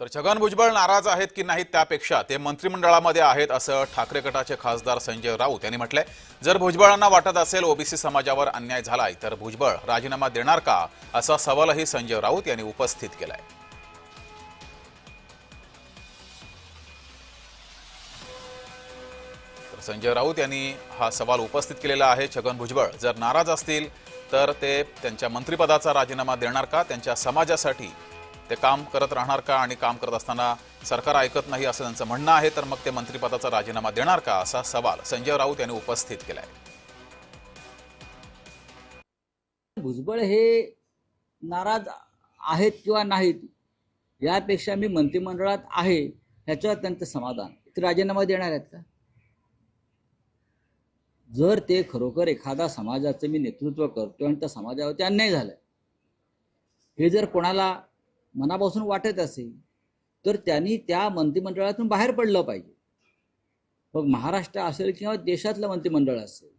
तर छगन भुजबळ नाराज आहेत की नाहीत त्यापेक्षा ते मंत्रिमंडळामध्ये आहेत असं ठाकरे गटाचे खासदार संजय राऊत यांनी म्हटलंय. जर भुजबळांना वाटत असेल ओबीसी समाजावर अन्याय झालाय तर भुजबळ राजीनामा देणार का? असा सवालही संजय राऊत यांनी उपस्थित केलाय. तर संजय राऊत यांनी हा सवाल उपस्थित केलेला आहे. छगन भुजबळ जर नाराज असतील तर ते त्यांच्या मंत्रिपदाचा राजीनामा देणार का? त्यांच्या समाजासाठी ते काम करत राहणार का आणि काम करत असताना सरकार ऐकत नाही असं त्यांचं म्हणणं आहे तर मग ते मंत्रिपदाचा राजीनामा देणार का असा सवाल संजय राऊत यांनी उपस्थित केलाय. भुजबळ हे नाराज आहेत किंवा नाहीत यापेक्षा मी मंत्रिमंडळात आहे ह्याच्यावर त्यांचं समाधान. ते राजीनामा देणार आहेत का? जर ते खरोखर एखादा समाजाचं मी नेतृत्व करतो आणि त्या समाजावरती अन्याय झालाय हे जर कोणाला मनापासून वाटत असेल तर त्यांनी त्या मंत्रिमंडळातून बाहेर पडलं पाहिजे. मग महाराष्ट्र असेल किंवा देशातलं मंत्रिमंडळ असेल